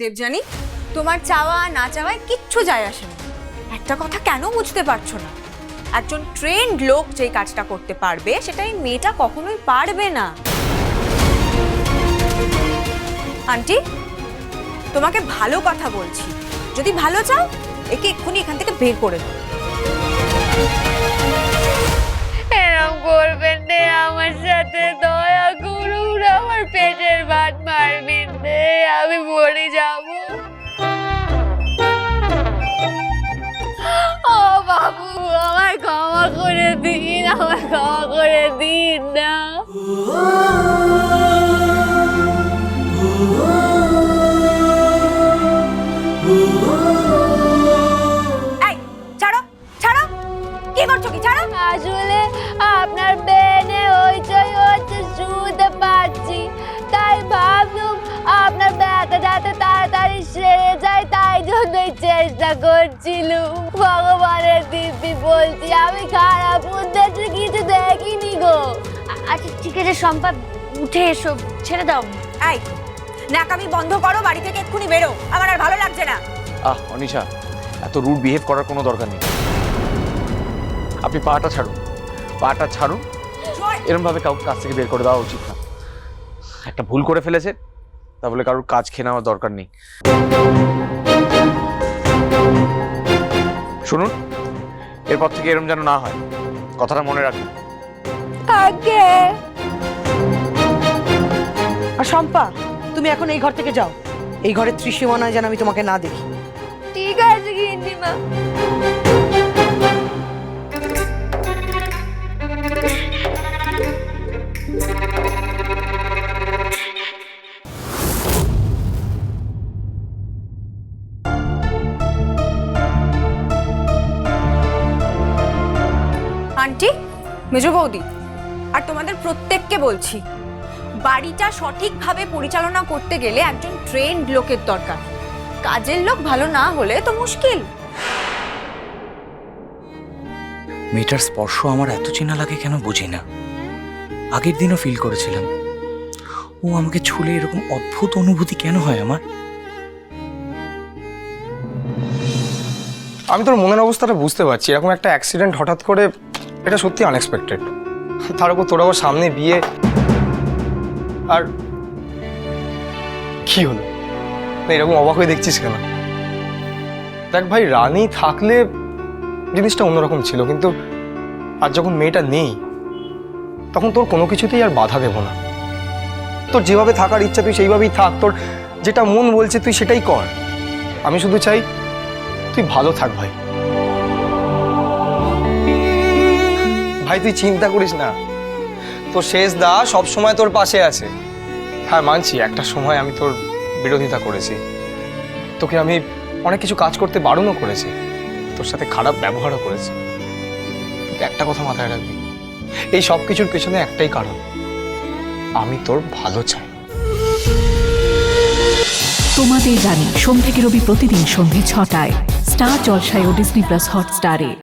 দেবজানি তোমার চাওয়া না চাওয়ায় কিচ্ছু যায় আসে না। একটা কথা কেন বুঝতে পারছ না? একজন ট্রেন্ড লোক যেই কাজটা করতে পারবে সেটা এই মেয়েটা কখনোই পারবে না। আন্টি, তোমাকে ভালো কথা বলছি। যদি ভালো চাও, একে এক্ষুনি এখান থেকে বের করে দাও। দিন আমায় ক্ষমা করে দিন না। এই ছাড়ো ছাড়ো। কি করছ কি? ছাড়ো। আসলে আপনার বেনে হইচই হচ্ছে শুনতে পাচ্ছি। তাই ভাবলুম আপনার ব্যথা যাতে তাড়াতাড়ি সেরে যায় তাই জন্যই চেষ্টা করছিলুম। ভগবানের দিব্যি বলছি আমি খারাপ উদ্দেশ্যে কিছু দেখিনি গো। আচ্ছা ঠিক আছে সম্পা উঠে এসো ছেড়ে দাও। এই নাকামি বন্ধ করো বাড়ি থেকে এক্ষুনি বেরো। আমার আর ভালো লাগছে না। আহ অনিশা এত রুড বিহেভ করার কোনো দরকার নেই। আপনি পাটা ছাড়ুন পাটা ছাড়ুন। এরকম ভাবে কাউকে কাছ থেকে বের করে দেওয়া উচিত না। একটা ভুল করে ফেলেছে তা বলে কারোর কাজ খেয়ে নেওয়ার দরকার নেই। শুনুন এরপর থেকে এরম যেন না হয়। কথাটা মনে রাখি আগে। আর শম্পা তুমি এখন এই ঘর থেকে যাও। এই ঘরের ত্রিসীমানায় যেন আমি তোমাকে না দেখি। ঠিক আছে গিন্নিমা। আন্টি মেজ বৌদি আর তোমাদের প্রত্যেককে বলছি বাড়িটা সঠিকভাবে পরিচালনা করতে গেলে একজন ট্রেন্ড লোকের দরকার। কাজের লোক ভালো না হলে তো মুশকিল। মেয়েটার স্পর্শ আমার এত চেনা লাগে কেন বুঝি না। আগের দিনও ফিল করেছিলাম। ও আমাকে ছুলে এরকম অদ্ভুত অনুভূতি কেন হয় আমার? আমি তোর মনের অবস্থাটা বুঝতে পারছি। এরকম একটা অ্যাক্সিডেন্ট হঠাৎ করে এটা সত্যি আনএক্সপেক্টেড তার উপর তোর আবার সামনে বিয়ে। আর কি হলো? এরকম অবাক হয়ে দেখছিস কেন? দেখ ভাই, রানী থাকলে জিনিসটা অন্যরকম ছিল, কিন্তু আর যখন মেয়েটা নেই, তখন তোর কোনো কিছুতেই আর বাধা দেব না। তোর যেভাবে থাকার ইচ্ছা, তুই সেইভাবেই থাক। তোর যেটা মন বলছে, তুই সেটাই কর। আমি শুধু চাই, তুই ভালো থাক ভাই। ভাই, তুই চিন্তা করিস না। তোর শেষ দা সব সময় তোর পাশে আছে। হ্যাঁ মানছি, একটা সময় আমি তোর বিরোধিতা করেছি। তোকে আমি অনেক কিছু কাজ করতে বারণও করেছি। তোর সাথে খারাপ ব্যবহারও করেছি। একটা কথা মাথায় রাখবি, এই সব কিছুর পেছনে একটাই কারণ, আমি তোর ভালো চাই। তোমাদের জানি সোম থেকে রবি প্রতিদিন সন্ধে ছটায়, স্টার জলসায় ও ডিসনি প্লাস হটস্টারে।